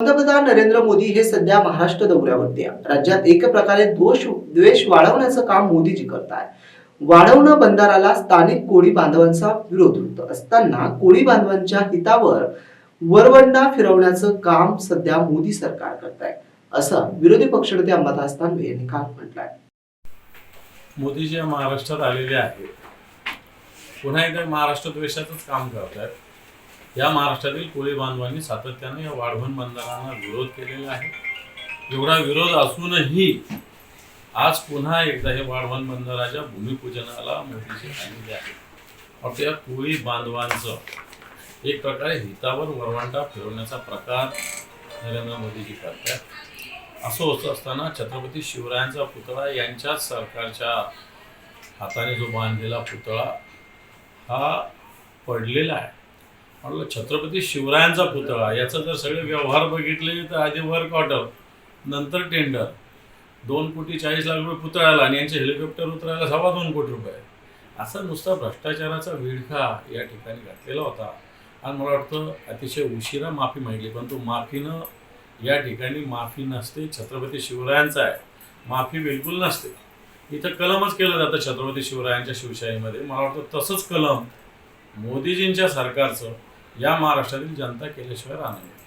पंतप्रधान नरेंद्र मोदी हे सध्या महाराष्ट्र दौऱ्यावरती आहे राज्यात एक प्रकारे दोष द्वेष वाढवण्याचं काम मोदीजी करत आहे वाढवणं बंधाराला स्थानिक कोळी बांधवांचा विरोध होत. असताना कोळी बांधवांच्या हितावर वरवंडा फिरवण्याचं काम सध्या मोदी सरकार करत आहे असं विरोधी पक्षनेते अंबादास दानवे यांनी काल म्हटलंय. मोदी जे महाराष्ट्रात आलेले आहेत. पुन्हा एकदा महाराष्ट्र द्वेषाचंच काम करत आहेत या महाराष्ट्रातील कोळी बांधवांनी सातत्याने या वाढवण बंधनांना विरोध केलेला आहे. एवढा विरोध असूनही आज पुन्हा एकदा हे वाढवण बंदराच्या भूमिपूजनाला मोदीजी सांगितले आहे. फक्त या कोळी बांधवांचं एक प्रकारे हितावर वरवंटा फिरवण्याचा प्रकार नरेंद्र मोदीजी करतात. असं होत असताना छत्रपती शिवरायांचा पुतळा यांच्याच सरकारच्या हाताने जो बांधलेला पुतळा हा पडलेला आहे. म्हटलं छत्रपती शिवरायांचा पुतळा याचा जर सगळे व्यवहार बघितले तर आधी वर्क ऑर्डर नंतर टेंडर दोन कोटी चाळीस लाख रुपये पुतळ्याला आणि यांचे हेलिकॉप्टर उतरायला सव्वा दोन कोटी रुपये असा नुसता भ्रष्टाचाराचा विळखा या ठिकाणी घातलेला होता. आणि मला वाटतं अतिशय उशिरा माफी मागली पण तो माफीनं या ठिकाणी माफी नसते छत्रपती शिवरायांचा आहे. माफी बिलकुल नसते. इथं कलमच केलं जातं छत्रपती शिवरायांच्या शिवशाहीमध्ये. मला वाटतं तसंच कलम मोदीजींच्या सरकारचं या महाराष्ट्रातील जनता केल्याशिवाय राहणार